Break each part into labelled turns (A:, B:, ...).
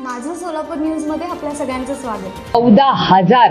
A: माझं सोलापूर न्यूजमध्ये आपल्या सगळ्यांचं स्वागत.
B: चौदा हजार.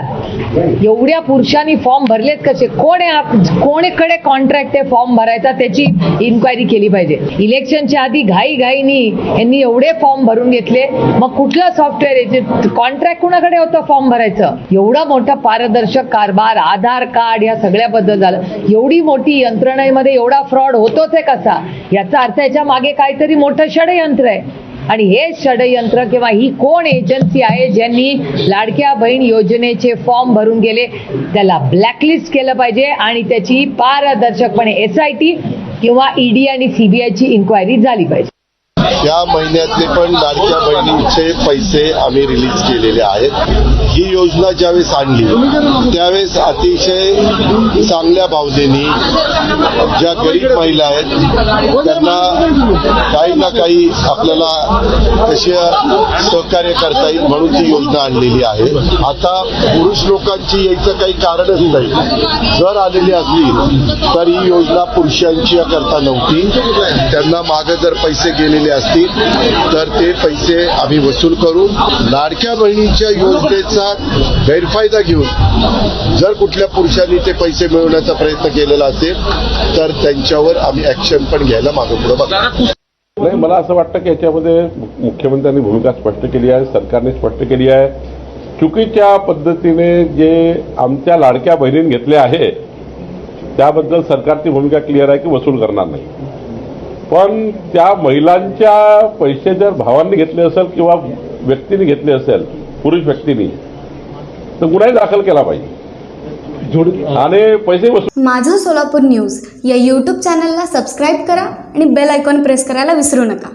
B: एवढ्या पुरुषांनी फॉर्म भरलेत कसे? कोण आहे कोणीकडे कॉन्ट्रॅक्ट आहे फॉर्म भरायचा? त्याची इन्क्वायरी केली पाहिजे. इलेक्शनच्या आधी घाई घाईनी यांनी एवढे फॉर्म भरून घेतले. मग कुठलं सॉफ्टवेअर याचे कॉन्ट्रॅक्ट कुणाकडे होतं फॉर्म भरायचं? एवढा मोठा पारदर्शक कारभार आधार कार्ड या सगळ्याबद्दल झालं. एवढी मोठी यंत्रणेमध्ये एवढा फ्रॉड होतोच आहे कसा? याचा अर्थ याच्या मागे काहीतरी मोठं षडयंत्र आहे. आणि हे षडयंत्र किंवा ही कोण एजन्सी आहे ज्यांनी लाडक्या बहीण योजनेचे फॉर्म भरून गेले त्याला ब्लॅकलिस्ट केलं पाहिजे आणि त्याची पारदर्शकपणे एस आय टी किंवा ईडी आणि सीबीआयची इन्क्वायरी झाली पाहिजे.
C: या महिन्यातले पण लाडक्या बहिणींचे पैसे आम्ही रिलीज केलेले आहेत. ही योजना ज्यावेळेस आणली त्यावेळेस अतिशय चांगल्या भावनेनी ज्या गरीब महिला आहेत त्यांना काही ना काही आपल्याला कसे सहकार्य करता येईल म्हणून ती योजना आणलेली आहे. आता पुरुष लोकांची यायचं काही कारणच नाही. जर आलेली असली तर ही योजना पुरुषांची करता नव्हती. त्यांना मागे जर पैसे गेलेले असतील तर ते पैसे आम्ही वसूल करू. लाडक्या बहिणीच्या योजनेचा गैरफायदा घेऊन जर कुठल्या पुरुषांनी ते पैसे मिळवण्याचा प्रयत्न केलेला असेल तर त्यांच्यावर आम्ही ऍक्शन पण घ्यायला मागं पुढे
D: नाही मला असं वाटतं की याच्यामध्ये मुख्यमंत्र्यांनी भूमिका स्पष्ट केली आहे सरकारने स्पष्ट केली आहे. चुकीच्या पद्धतीने जे आमच्या लाडक्या बहिणीने घेतले आहे त्याबद्दल सरकारची भूमिका क्लिअर आहे की वसूल करणार नाही. पण त्या महिलांच्या पैसे जर भावांनी घेतले असेल किंवा व्यक्तीने घेतले असेल पुरुष व्यक्तीने तर गुन्हाही दाखल केला पाहिजे. आणि पैसे वसूल
A: माझं सोलापूर न्यूज या यूट्यूब चॅनलला सबस्क्राईब करा आणि बेल आयकॉन प्रेस करायला विसरू नका.